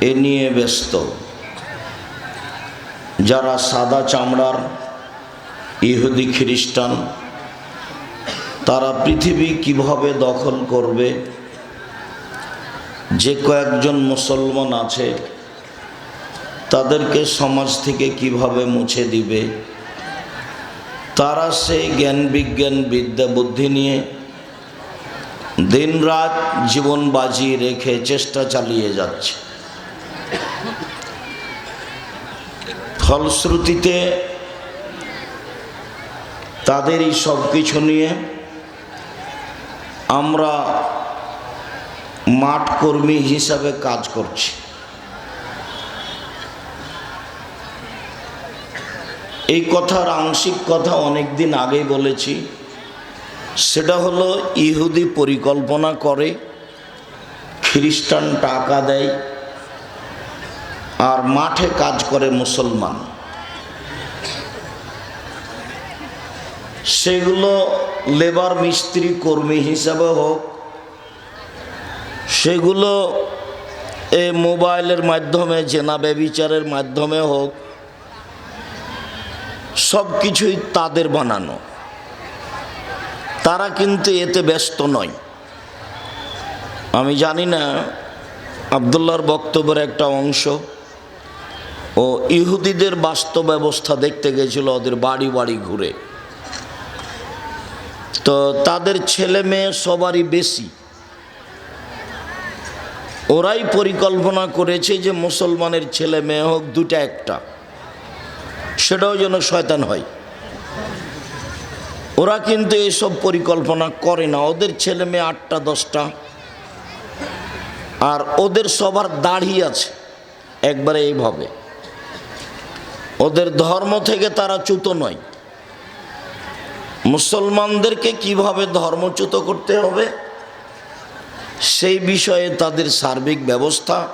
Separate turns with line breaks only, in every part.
এ নিয়ে ব্যস্ত। যারা সাদা চামড়ার ইহুদি খ্রিস্টান, তারা পৃথিবী কীভাবে দখল করবে? যে কয়েকজন মুসলমান আছে, তাদেরকে সমাজ থেকে কীভাবে মুছে দিবে? তারা সেই জ্ঞান বিজ্ঞান বিদ্যা বুদ্ধি নিয়ে দিনরাত জীবন বাজি রেখে চেষ্টা চালিয়ে যাচ্ছে। ফলশ্রুতিতে তাদের এই সব কিছু নিয়ে আমরা মাঠ কর্মী হিসাবে কাজ করছি। এই কথার আংশিক কথা অনেক দিন আগেই বলেছি। সেটা হলো ইহুদি পরিকল্পনা করে খ্রিস্টান টাকা দেয়। আর মাঠে কাজ করে মুসলমান। সেগুলো লেবার মিস্ত্রি, কর্মী হিসাবে হোক, সেগুলো এ মোবাইলের মাধ্যমে, জেনা ব্যবিচারের মাধ্যমে হোক সব কিছুই তাদের বানানো। তারা কিন্তু এতে ব্যস্ত নয়। আমি জানি না আবদুল্লার বক্তব্যের একটা অংশ। ও ইহুদিদের বাস্তব ব্যবস্থা দেখতে গেছিল ওদের বাড়ি বাড়ি ঘুরে। তো তাদের ছেলে মেয়ে সবারই বেশি। ওরাই পরিকল্পনা করেছে যে মুসলমানের ছেলে মেয়ে হোক, দুটা একটা। সেটাও যেন শয়তান হয়। ওরা কিন্তু এসব পরিকল্পনা করে না। ওদের ছেলে মেয়ে আটটা, দশটা। আর ওদের সবার দাড়ি আছে। একবারে এইভাবে। ওদের ধর্ম থেকে তারা চ্যুত নয়। মুসলমানদেরকে কীভাবে ধর্মচ্যুত করতে হবে? সেই বিষয়ে তাদের সার্বিক ব্যবস্থা,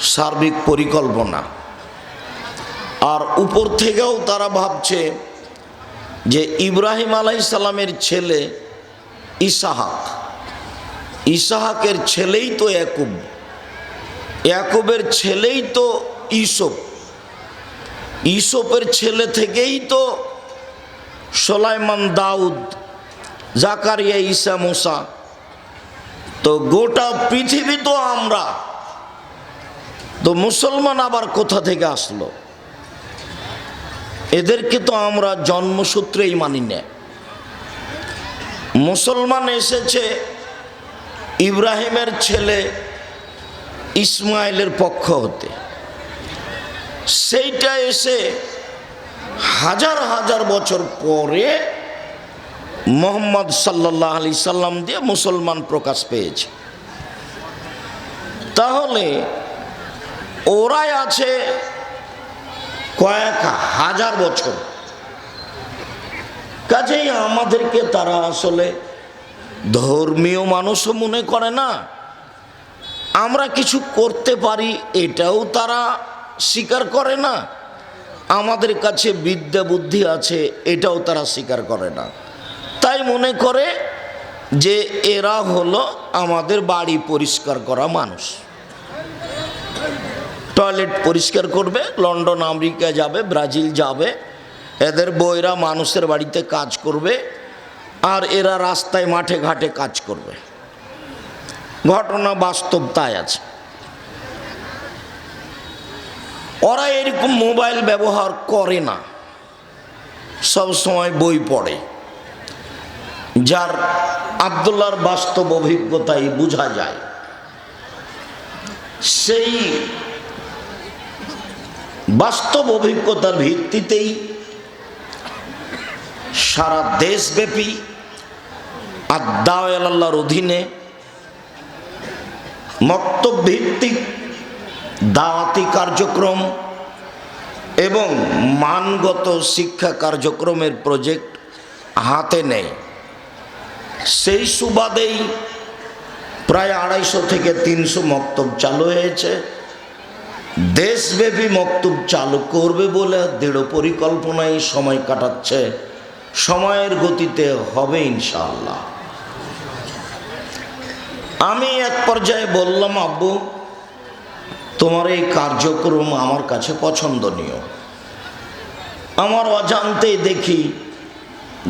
সার্বিক পরিকল্পনা। আর উপর থেকেও তারা ভাবছে যে ইব্রাহিম আলাই সালামের ছেলে ইসাহাক। ইসাহাকের ছেলেই তো একুব একুবের ছেলেই তো ইসব ইসপের ছেলে থেকেই তো সোলাইমান দাউদ, জাকারিয়া, ঈসা, মোসা। তো গোটা পৃথিবী তো আমরা। তো মুসলমান আবার কোথা থেকে আসলো? এদেরকে তো আমরা জন্মসূত্রেই মানি না। মুসলমান এসেছে ইব্রাহিমের ছেলে ইসমাইলের পক্ষ হতে। সেইটা এসে হাজার হাজার বছর পরে মোহাম্মদ সাল্লাহ আলি সাল্লাম দিয়ে মুসলমান প্রকাশ পেয়েছে। তাহলে ওরাই আছে কয়েক হাজার বছর। কাজেই আমাদেরকে তারা আসলে ধর্মীয় মানুষও মনে করে না। আমরা কিছু করতে পারি, এটাও তারা স্বীকার করে না। আমাদের কাছে বিদ্যা বুদ্ধি আছে, এটাও তারা স্বীকার করে না। তাই মনে করে যে এরা হলো আমাদের বাড়ি পরিষ্কার করা মানুষ। টয়লেট পরিষ্কার করবে, লন্ডন, আমেরিকা যাবে, ব্রাজিল যাবে, এদের বইরা মানুষের বাড়িতে কাজ করবে, আর এরা রাস্তায় মাঠে ঘাটে কাজ করবে। ঘটনা বাস্তব তাই আছে। ওরা এরকম মোবাইল ব্যবহার করে না। সব সময় বই পড়ে। যার আবদুল্লার বাস্তব অভিজ্ঞতাই বোঝা যায়। সেই বাস্তব অভিজ্ঞতার ভিত্তিতেই সারা দেশব্যাপী আদাওয়াল্লাহর অধীনে মক্তভিত্তিক দাওয়াতি কার্যক্রম এবং মানগত শিক্ষা কার্যক্রমের প্রজেক্ট হাতে নেয়। সেই সুবাদেই প্রায় আড়াইশো থেকে তিনশো মক্তব চালু হয়েছে। দেশব্যাপী মক্তব চালু করবে বলে দৃঢ় পরিকল্পনায় সময় কাটাচ্ছে। সময়ের গতিতে হবে ইনশাল্লাহ আমি এক পর্যায়ে বললাম, আব্বু তোমার এই কার্যক্রম আমার কাছে পছন্দনীয়। আমার অজান্তে দেখি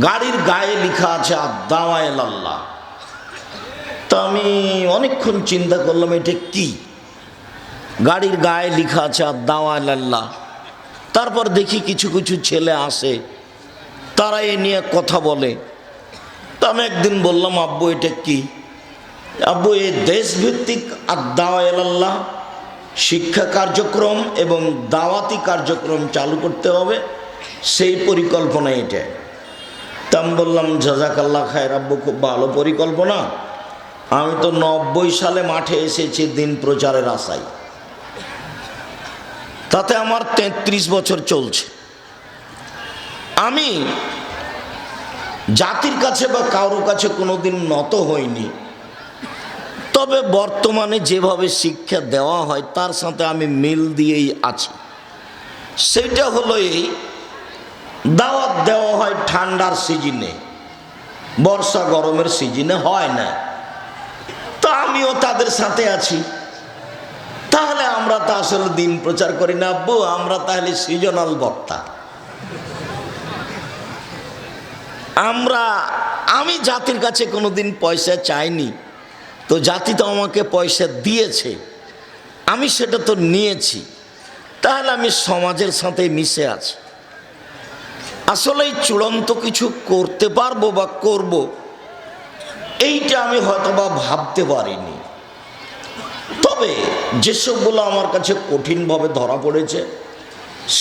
গাড়ির গায়ে লেখা আছে আদাওয়াল আল্লাহ তা আমি অনেকক্ষণ চিন্তা করলাম, এটা কি? গাড়ির গায়ে লেখা আছে আদাওয়াল আল্লাহ তারপর দেখি কিছু কিছু ছেলে আসে, তারা এ নিয়ে কথা বলে। তা আমি একদিন বললাম, আব্বু, এটা কি? আব্বু এই দেশভিত্তিক আদাওয়াল আল্লাহ শিক্ষা কার্যক্রম এবং দাওয়াতি কার্যক্রম চালু করতে হবে, সেই পরিকল্পনা এটা। তা আমি বললাম জাজাকাল্লা খায়ের আব্বু, খুব ভালো পরিকল্পনা। আমি তো নব্বই সালে মাঠে এসেছি, দিন প্রচারের আশায়। তাতে আমার তেত্রিশ বছর চলছে। আমি জাতির কাছে বা কারোর কাছে কোনোদিন নত হইনি। তবে বর্তমানে যেভাবে শিক্ষা দেওয়া হয়, তার সাথে আমি মিল দিয়েই আছি। সেইটা হলো এই, দাওয়াত দেওয়া হয় ঠান্ডার সিজনে। বর্ষা গরমের সিজনে হয় না। তো আমিও তাদের সাথে আছি। তাহলে আমরা তো আসলে দিন প্রচার করি না, আব্বু, আমরা তাহলে সিজনাল বক্তা। আমরা, আমি জাতির কাছে কোনোদিন পয়সা চাইনি। তো জাতি তো আমাকে পয়সা দিয়েছে, আমি সেটা তো নিয়েছি, তাহলে আমি সমাজের সাথে মিশে আছি। আসলে চূড়ান্ত কিছু করতে পারব বা করব, এইটা আমি হয়তো বা ভাবতে পারিনি। তবে যেসবগুলো আমার কাছে কঠিনভাবে ধরা পড়েছে,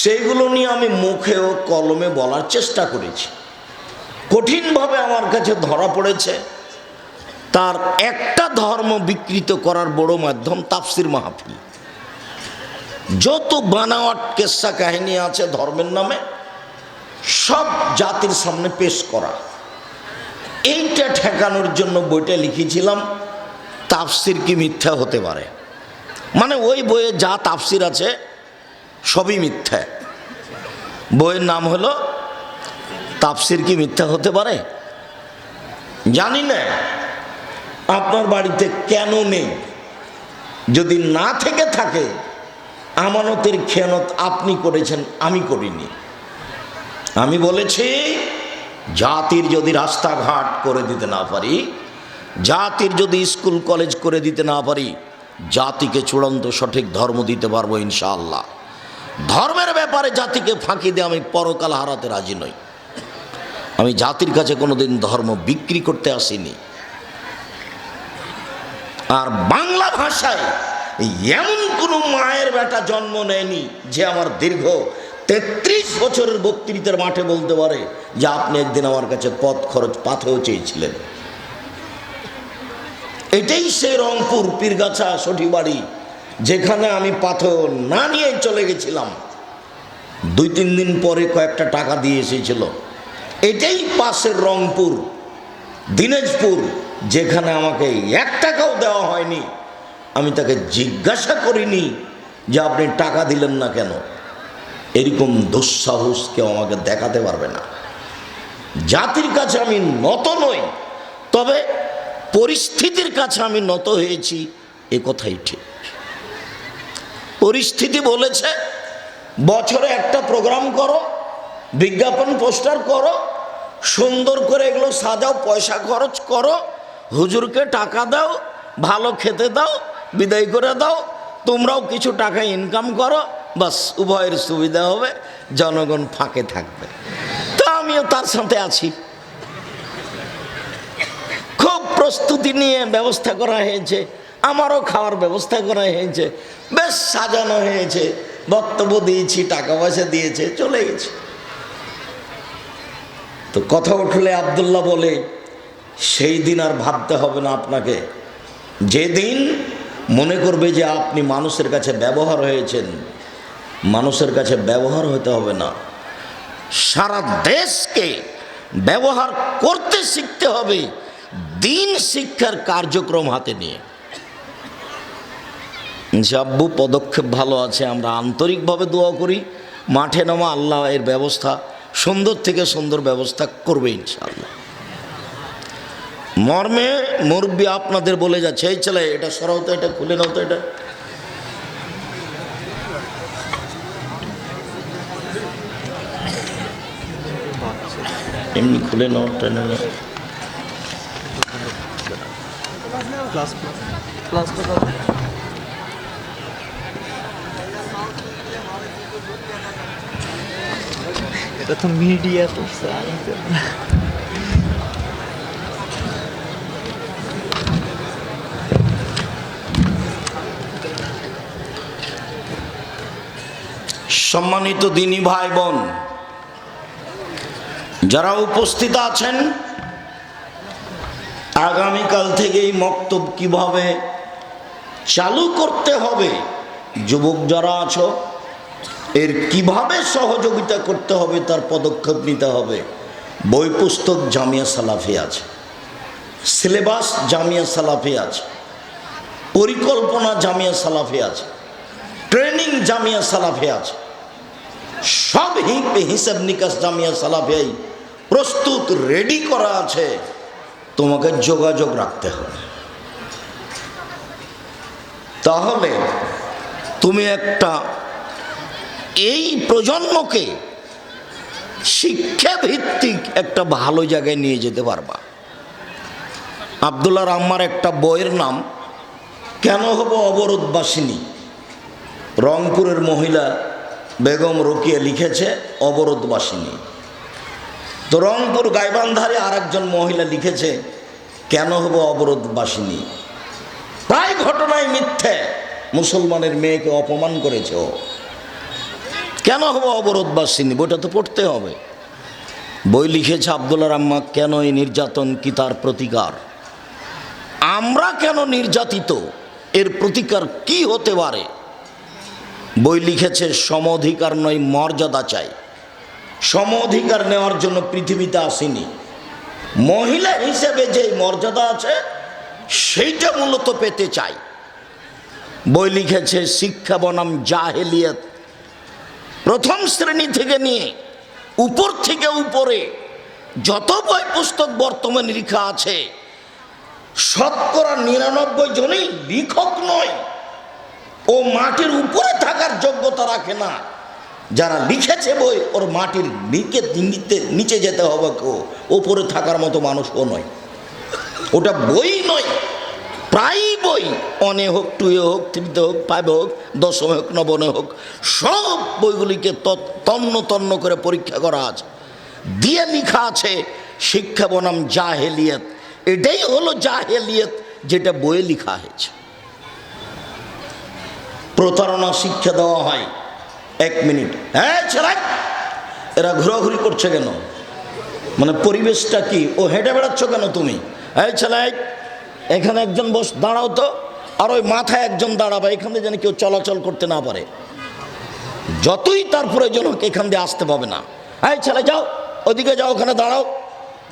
সেইগুলো নিয়ে আমি মুখে ও কলমে বলার চেষ্টা করেছি। কঠিনভাবে আমার কাছে ধরা পড়েছে তার একটা ধর্ম বিকৃত করার বড় মাধ্যম তাফসির মাহফিল। যত বানাওয়াট কেসা কাহিনী আছে ধর্মের নামে, সব জাতির সামনে পেশ করা। এইটা ঠেকানোর জন্য বইটা লিখেছিলাম, তাফসির কি মিথ্যা হতে পারে? মানে ওই বইয়ে যা তাফসির আছে, সবই মিথ্যা। বইয়ের নাম হলো, তাফসির কি মিথ্যা হতে পারে? জানি না। আপনার বাড়িতে কেন নেই? যদি না থেকে থাকে, আমানতের খেয়ানত আপনি করেছেন, আমি করিনি। আমি বলেছি, জাতির যদি রাস্তাঘাট করে দিতে না পারি, জাতির যদি স্কুল, কলেজ করে দিতে না পারি, জাতিকে চূড়ান্ত সঠিক ধর্ম দিতে পারব ইনশাআল্লাহ। ধর্মের ব্যাপারে জাতিকে ফাঁকি দিয়ে আমি পরকাল হারাতে রাজি নই। আমি জাতির কাছে কোনোদিন ধর্ম বিক্রি করতে আসিনি। আর বাংলা ভাষায় এমন কোনো মায়ের বেটা জন্ম নেয়নি যে আমার দীর্ঘ তেত্রিশ বছরের বক্তৃতার মাঠে বলতে পারে যে আপনি একদিন আমার কাছে পথ খরচ পাথেও চেয়েছিলেন। এটাই সেই রংপুর পীরগাছা সঠিবাড়ি যেখানে আমি পাথর না নিয়ে চলে গেছিলাম। দুই তিন দিন পরে কয়েকটা টাকা দিয়ে এসেছিল। এটাই পাশের রংপুর, দিনাজপুর যেখানে আমাকে এক টাকাও দেওয়া হয়নি, আমি তাকে জিজ্ঞাসা করিনি যে আপনি টাকা দিলেন না কেন। এরকম দুঃসাহস কেউ আমাকে দেখাতে পারবে না। জাতির কাছে আমি নত নই, তবে পরিস্থিতির কাছে আমি নত হয়েছি, এ কথাই ঠিক। পরিস্থিতি বলেছে, বছরে একটা প্রোগ্রাম করো, বিজ্ঞাপন পোস্টার করো, সুন্দর করে এগুলো সাজাও, পয়সা খরচ করো হুজুরকে টাকা দাও, ভালো খেতে দাও, বিদায় করে দাও, তোমরাও কিছু টাকা ইনকাম করো, বাস উভয়ের সুবিধা হবে, জনগণ ফাঁকে থাকবে। তো আমিও তার সাথে আছি। খুব প্রস্তুতি নিয়ে ব্যবস্থা করা হয়েছে, আমারও খাওয়ার ব্যবস্থা করা হয়েছে, বেশ সাজানো হয়েছে, বক্তব্য দিয়েছি, টাকা পয়সা দিয়েছে, চলে গেছে। তো কথা উঠলে আবদুল্লাহ বলে সেই দিন আর ভাবতে হবে না আপনাকে। যেদিন মনে করবে যে আপনি মানুষের কাছে ব্যবহার হয়েছেন, মানুষের কাছে ব্যবহার হতে হবে না। সারা দেশকে ব্যবহার করতে শিখতে হবে, দিন শিক্ষার কার্যক্রম হাতে নিয়ে। জাব্বু পদক্ষেপ ভালো আছে, আমরা আন্তরিকভাবে দোয়া করি, মাঠে নামা আল্লাহ এর ব্যবস্থা, সুন্দর থেকে সুন্দর ব্যবস্থা করবে ইনশাআল্লাহ মর্মে মুরব্বি আপনাদের বলে যাচ্ছে, এই ছেলে, এটা সরাও তো, এটা খুলে নাও তো, এটা। এমনি খুলে নাও টেনে নাও।
এটা তো মিডিয়া তো
সম্মানিত দিনী ভাই বোন, যারা উপস্থিত আছেন, আগামীকাল থেকে এই মক্তব কীভাবে চালু করতে হবে, যুবক যারা আছো, এর কীভাবে সহযোগিতা করতে হবে, তার পদক্ষেপ নিতে হবে। বই পুস্তক জামিয়া সালাফি আছে, সিলেবাস জামিয়া সালাফি আছে, পরিকল্পনা জামিয়া সালাফি আছে, ট্রেনিং জামিয়া সালাফি আছে। সব হিসাব নিকাশ জামিয়া সালাফিয়াই প্রস্তুত রেডি করা আছে। তোমাকে যোগাযোগ রাখতে হবে। তাহলে তুমি একটা এই প্রজন্মকে শিক্ষা ভিত্তিক একটা ভালো জায়গায় নিয়ে যেতে পারবা। আবদুল্লাহ রাম্মার একটা বইয়ের নাম, কেন হব অবরোধবাসিনী? রংপুরের মহিলা বেগম রোকিয়া লিখেছে, অবরোধবাসিনী। তো রংপুর গাইবান্ধারে আর একজন মহিলা লিখেছে, কেন হব অবরোধবাসিনী? প্রায় ঘটনায় মিথ্যে। মুসলমানের মেয়েকে অপমান করেছে ও। কেন হব অবরোধবাসিনী? বইটা তো পড়তে হবে। বই লিখেছে আবদুল্লাহ রাম্মা কেন এই নির্যাতন কি তার প্রতিকার? আমরা কেন নির্যাতিত? এর প্রতিকার কি হতে পারে? বই লিখেছে, সম অধিকার নয়, মর্যাদা চাই। সম অধিকার নেওয়ার জন্য পৃথিবীতে আসেনি। মহিলা হিসেবে যে মর্যাদা আছে, সেইটা মূলত পেতে চাই। বই লিখেছে, শিক্ষা বনাম জাহেলিয়ত। প্রথম শ্রেণি থেকে নিয়ে উপর থেকে উপরে যত বই পুস্তক বর্তমানে লেখা আছে, শতকরা নিরানব্বই জনই লেখক নয়। ও মাটির উপরে থাকার যোগ্যতা রাখে না। যারা লিখেছে বই, ওর মাটির নিচে নিচে যেতে হবে কেউ। ওপরে থাকার মতো মানুষ ও নয়। ওটা বই নয়, প্রায় বই। অনে হোক, টুয়ে হোক থ্রিতে হোক ফাইভে হোক, দশমে হোক, নবমে হোক, সব বইগুলিকে তন্ন তন্ন করে পরীক্ষা করা আছে। দিয়ে লিখা আছে, শিক্ষা বনাম জাহেলিয়ত। এটাই হলো জাহেলিয়ত, যেটা বইয়ে লিখা হয়েছে। প্রতারণা শিক্ষা দেওয়া হয়। এক মিনিট। হ্যাঁ ছেলে এরা ঘোরাঘুরি করছে কেন? মানে পরিবেশটা কি? ও হেঁটে বেড়াচ্ছ কেন তুমি? এই ছেলে, এখানে একজন বস, দাঁড়াও তো। আর ওই মাথায় একজন দাঁড়াবে, এখান যেন কেউ চলাচল করতে না পারে। যতই তার প্রয়োজন হোক, এখান দিয়ে আসতে পাবে না। এই ছেলে, যাও, ওদিকে যাও, ওখানে দাঁড়াও।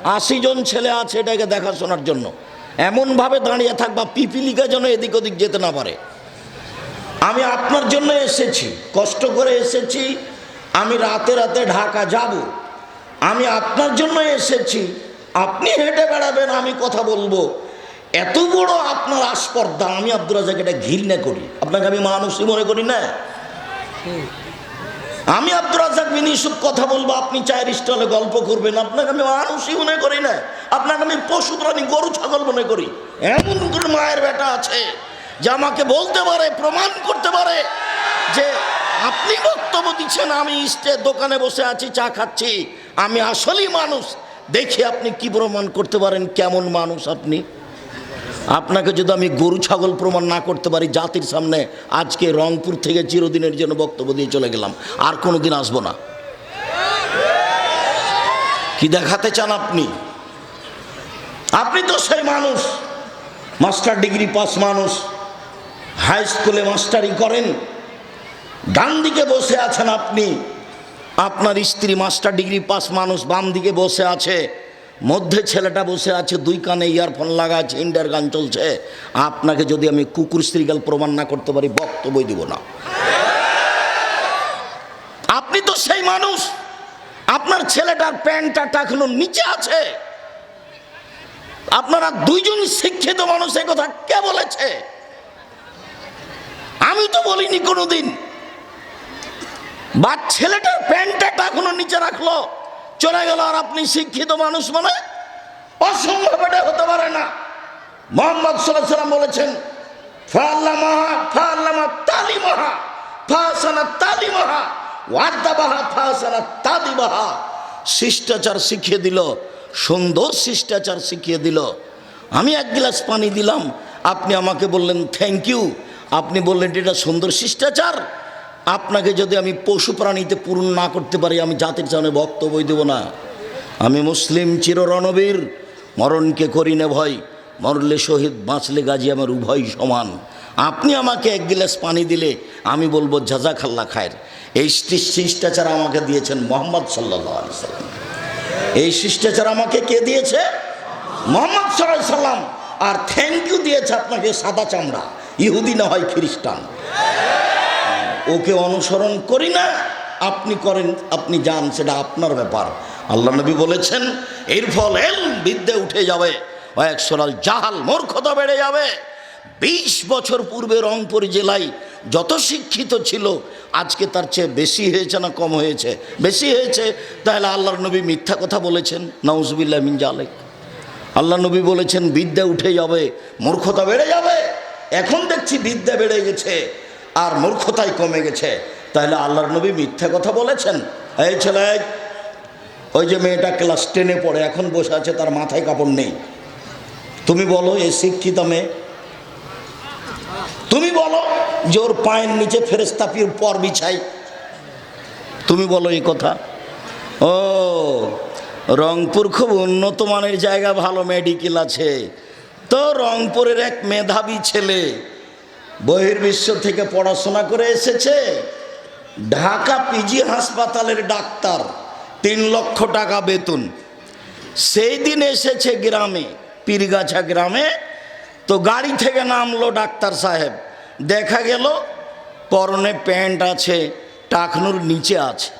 আশি জন ছেলে আছে এটাকে দেখাশোনার জন্য। এমনভাবে দাঁড়িয়ে থাকবা, পিপিলিকা যেন এদিক ওদিক যেতে না পারে। আমি আপনার জন্য এসেছি, কষ্ট করে এসেছি, আমি রাতে রাতে ঢাকা যাব। আমি আপনার জন্য এসেছি, আপনি হেঁটে বেড়াবেন, আমি কথা বলব। এত বড় আপনার আস্পর্ধা, আমি আব্দুল রাজাকে এটা ঘৃণা করি। আপনাকে আমি মানুষই মনে করি না? আমি আব্দুল রাজাক বিন কথা বলব, আপনি চায়ের স্টলে গল্প করবেন, আপনাকে আমি মানুষই মনে করি না। আপনাকে আমি পশু প্রাণী, গরু, ছাগল মনে করি। এমন কোন মায়ের বেটা আছে। যে আমাকে বলতে পারে, প্রমাণ করতে পারে যে আপনি বক্তব্য দিচ্ছেন, আমি স্টে দোকানে বসে আছি, চা খাচ্ছি, আমি আসলেই মানুষ। দেখি আপনি কি প্রমাণ করতে পারেন, কেমন মানুষ আপনি? আপনাকে যদি আমি গরু, ছাগল প্রমাণ না করতে পারি জাতির সামনে, আজকে রংপুর থেকে চিরদিনের জন্য বক্তব্য দিয়ে চলে গেলাম, আর কোনো দিন আসব না। কি দেখাতে চান আপনি? আপনি তো সেই মানুষ, মাস্টার ডিগ্রি পাস মানুষ হাই স্কুলে মাস্টারি করেন। ডান দিকে বসে আছেন আপনি। আপনার স্ত্রী মাস্টার ডিগ্রি পাস, মানুষ বাম দিকে বসে আছে। মধ্যে ছেলেটা বসে আছে, দুই কানে ইয়ারফোন লাগা আছে ইন্ডিয়ার গান চলছে। আপনাকে যদি আমি কুকুর স্ত্রীগাল প্রমাণ না করতে পারি বক্তব্য দিব না। আপনি তো সেই মানুষ। আপনার ছেলেটার প্যান্টটা এখনও নিচে আছে। আপনারা দুইজন শিক্ষিত মানুষ কথা কে বলেছে? আমি তো বলিনি কোনোদিন। বা ছেলেটার প্যান্টটা এখনও নিচে রাখল। চলে গেল আর আপনি শিক্ষিত মানুষ মানে অসম্ভব এটা হতে পারে না। মোহাম্মদ সাল্লাহ সাল্লাম বলেছেন ফাল্লামাহা ফাল্লামা তালিমাহা ফাসানা তালিমাহা ওয়াদ্দাবাহা ফাসানা তাদিবাহা শিষ্টাচার শিখিয়ে দিল, সুন্দর শিষ্টাচার শিখিয়ে দিল। আমি এক গ্লাস পানি দিলাম, আপনি আমাকে বললেন, থ্যাংক ইউ। আপনি বললেন এটা সুন্দর শিষ্টাচার। আপনাকে যদি আমি পশু প্রাণীতে পূরণ না করতে পারি, আমি জাতির সামনে বক্তব্য দেব না। আমি মুসলিম চির রণবীর মরণকে করি না ভয়, মরলে শহীদ, বাঁচলে গাজী আমার উভয় সমান। আপনি আমাকে এক গিলাস পানি দিলে আমি বলব জাজা খাল্লা খায়ের। এই শিষ্টাচার আমাকে দিয়েছেন মোহাম্মদ সাল্লাহ সাল্লাম এই শিষ্টাচার আমাকে কে দিয়েছে? মোহাম্মদ সাল্লাহ সাল্লাম আর থ্যাংক ইউ দিয়েছে আপনাকে সাদা চামড়া। ইহুদি না হয় খ্রিস্টান। ওকে অনুসরণ করি না, আপনি করেন, আপনি যান, সেটা আপনার ব্যাপার। আল্লাহ নবী বলেছেন, এর ফল এল বিদ্যে উঠে যাবে এক সরাল জাহাল মূর্খতা বেড়ে যাবে। বিশ বছর পূর্বে রংপুর জেলায় যত শিক্ষিত ছিল, আজকে তার চেয়ে বেশি হয়েছে না কম হয়েছে? বেশি হয়েছে। তাহলে আল্লাহর নবী মিথ্যা কথা বলেছেন নওজবিল্লা মিন জালেক। আল্লাহ নবী বলেছেন, বিদ্যা উঠে যাবে, মূর্খতা বেড়ে যাবে। এখন দেখছি বিদ্যা বেড়ে গেছে, আর মূর্খতাই কমে গেছে। তাহলে আল্লাহর নবী মিথ্যা কথা বলেছেন? এই ছেলে, ওই যে মেয়েটা ক্লাস টেনে পড়ে, এখন বসে আছে, তার মাথায় কাপড় নেই। তুমি বলো, এ শিক্ষিত মেয়ে? তুমি বলো, যে ওর পায়ের নিচে ফেরেস্তাপির পর বিছাই। তুমি বলো এই কথা। ও, রংপুর খুব উন্নত মানের জায়গা, ভালো মেডিকেল আছে। তো রংপুরের এক মেধাবী ছেলে বহির্বিশ্ব থেকে পড়াশোনা করে এসেছে, ঢাকা পিজি হাসপাতালের ডাক্তার, তিন লক্ষ টাকা বেতন। সেই দিন এসেছে গ্রামে, পীরগাছা গ্রামে, তো গাড়ি থেকে নামলো ডাক্তার সাহেব। দেখা গেল, পরনে প্যান্ট আছে, টাকনুর নিচে আছে,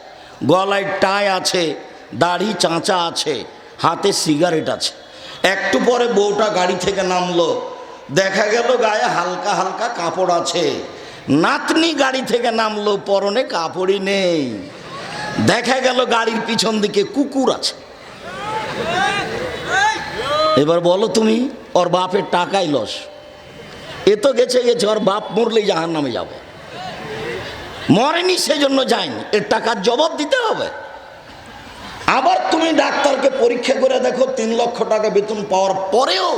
গলায় টাই আছে, দাড়ি চাঁচা আছে, হাতে সিগারেট আছে। একটু পরে বউটা গাড়ি থেকে নামলো। দেখা গেল গায়ে হালকা হালকা কাপড় আছে। নাতনি গাড়ি থেকে নামলো, পরনে কাপড়ই নেই। দেখা গেল গাড়ির পিছন দিকে কুকুর আছে। এবার বলো তুমি, ওর বাপের টাকাই লস। এ তো গেছে গেছে, ওর বাপ মরলেই জাহান নামে যাবে। মরেনি, সেজন্য যায়নি। এর টাকার জবাব দিতে হবে। আবার তুমি ডাক্তারকে পরীক্ষা করে দেখো, তিন লক্ষ টাকা বেতন পাওয়ার পরেও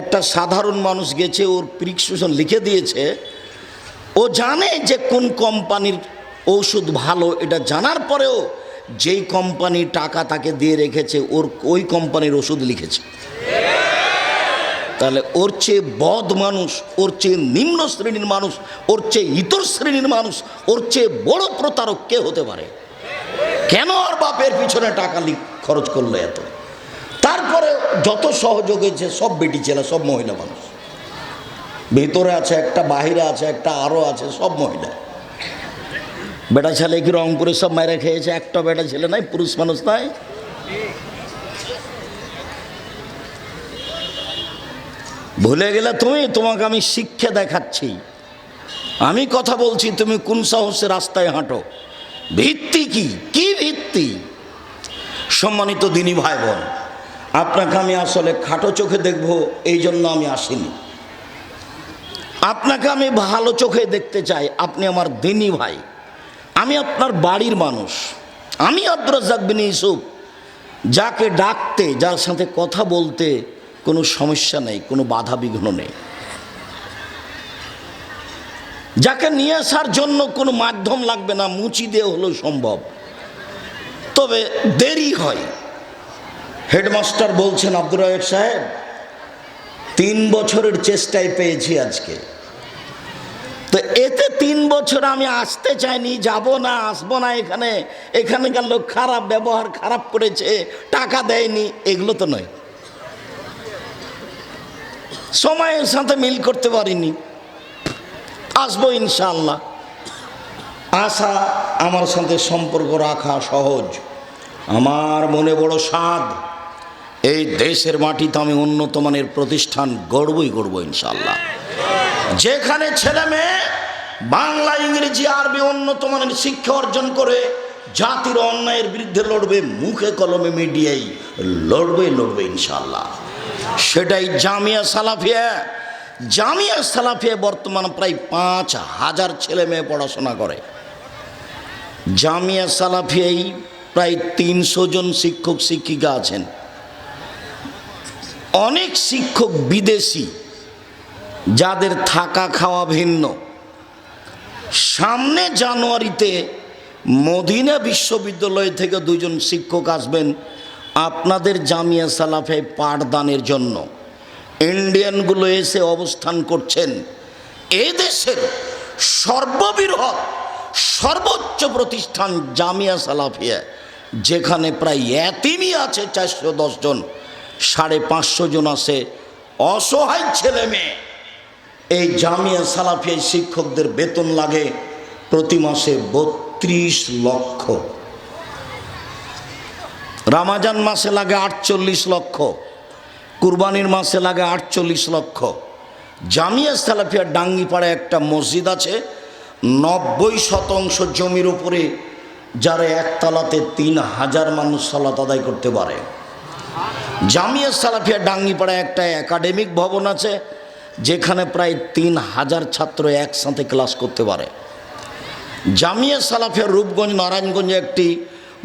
একটা সাধারণ মানুষ গেছে, ওর প্রিসক্রিপশন লিখে দিয়েছে। ও জানে যে কোন কোম্পানির ওষুধ ভালো, এটা জানার পরেও যেই কোম্পানি টাকা তাকে দিয়ে রেখেছে, ওর ওই কোম্পানির ওষুধ লিখেছে। তাহলে ওর চেয়ে বদ মানুষ, ওর চেয়ে নিম্ন শ্রেণির মানুষ, ওর চেয়ে ইতর শ্রেণির মানুষ, ওর চেয়ে বড় প্রতারক কে হতে পারে? কেন আর বাপের পিছনে টাকা খরচ করল এত? তারপরে যত সহযোগ হয়েছে, সব বেটি ছেলে, সব মহিলা মানুষ। ভেতরে আছে একটা, বাহিরে আছে একটা আরও আছে, সব মহিলা। বেটা ছেলে কি রংপুরে সব মায়েরা খেয়েছে? একটা বেটা ছেলে নাই, পুরুষ মানুষ নাই? ভুলে গেলে তুমি, তোমাকে আমি শিক্ষা দেখাচ্ছি। আমি কথা বলছি, তুমি কোন সাহসে রাস্তায় হাঁটো? ভিত্তি কি? কি ভিত্তি? সম্মানিত দিনী ভাই বোন আপনাকে আমি আসলে খাটো চোখে দেখব, এই জন্য আমি আসিনি। আপনাকে আমি ভালো চোখে দেখতে চাই, আপনি আমার দিনী ভাই। আমি আপনার বাড়ির মানুষ। আমি আব্দুরাজ্জাক বিন ইউসুফ, যাকে ডাকতে, যার সাথে কথা বলতে কোনো সমস্যা নেই, কোনো বাধা বিঘ্ন নেই। যাকে নিয়ে আসার জন্য কোনো মাধ্যম লাগবে না, মুচি দিয়ে হলেও সম্ভব। তবে দেরি হয়। হেডমাস্টার বলছেন, আব্দুর রাহেব সাহেব, তিন বছরের চেষ্টায় পেয়েছি আজকে। তো এতে তিন বছর আমি আসতে চাইনি, যাব না, আসব না এখানে। এখানকার লোক খারাপ, ব্যবহার খারাপ করেছে, টাকা দেয়নি, এগুলো তো নয়। সময়ের সাথে মিল করতে পারিনি। আসব ইনশাল্লাহ আশা আমার সাথে সম্পর্ক রাখা সহজ। আমার মনে বড় স্বাদ। এই দেশের মাটিতে আমি উন্নত মানের প্রতিষ্ঠান গড়বই গড়ব ইনশাল্লাহ যেখানে ছেলে মেয়ে বাংলা, ইংরেজি, আরবি উন্নত মানের শিক্ষা অর্জন করে জাতির অন্যায়ের বিরুদ্ধে লড়বে, মুখে কলমে মিডিয়াই লড়বে লড়বে ইনশাল্লাহ সেটাই জামিয়া সালাফিয়া জামিয়া সালাফিয়া বর্তমান প্রায় পাঁচ হাজার ছেলে মেয়ে পড়াশোনা করে। জামিয়া সালাফিয়াই প্রায় তিনশো জন শিক্ষক, শিক্ষিকা আছেন। অনেক শিক্ষক বিদেশি, যাদের থাকা খাওয়া ভিন্ন। সামনে জানুয়ারিতে মদিনা বিশ্ববিদ্যালয় থেকে দুজন শিক্ষক আসবেন আপনাদের জামিয়া সালাফে পাঠদানের জন্য। ইন্ডিয়ানগুলো এসে অবস্থান করছেন। এ দেশের সর্ববৃহৎ, সর্বোচ্চ প্রতিষ্ঠান জামিয়া সালাফিয়া, যেখানে প্রায় এতিমই আছে চারশো জন, সাড়ে পাঁচশো জন আছে অসহায় ছেলে মেয়ে। এই জামিয়া সালাফিয়া শিক্ষকদের বেতন লাগে প্রতি মাসে বত্রিশ লক্ষ। রামাজান মাসে লাগে আটচল্লিশ লক্ষ। কুরবানির মাসে লাগে আটচল্লিশ লক্ষ। জামিয়া সালাফিয়া ডাঙ্গিপাড়ায় একটা মসজিদ আছে, নব্বই শতাংশ জমির উপরে যারা একতলাতে তিন হাজার মানুষ সালাত আদায় করতে পারে। জামিয়া সালাফিয়া ডাঙ্গিপাড়ায় একটা একাডেমিক ভবন আছে, যেখানে প্রায় তিন হাজার ছাত্র একসাথে ক্লাস করতে পারে। জামিয়া সালাফিয়া রূপগঞ্জ, নারায়ণগঞ্জে একটি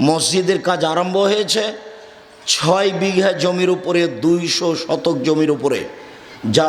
মসজিদের কাজ আরম্ভ হয়েছে। ছয় বিঘা জমির উপরে দুইশো শতক জমির উপরে যা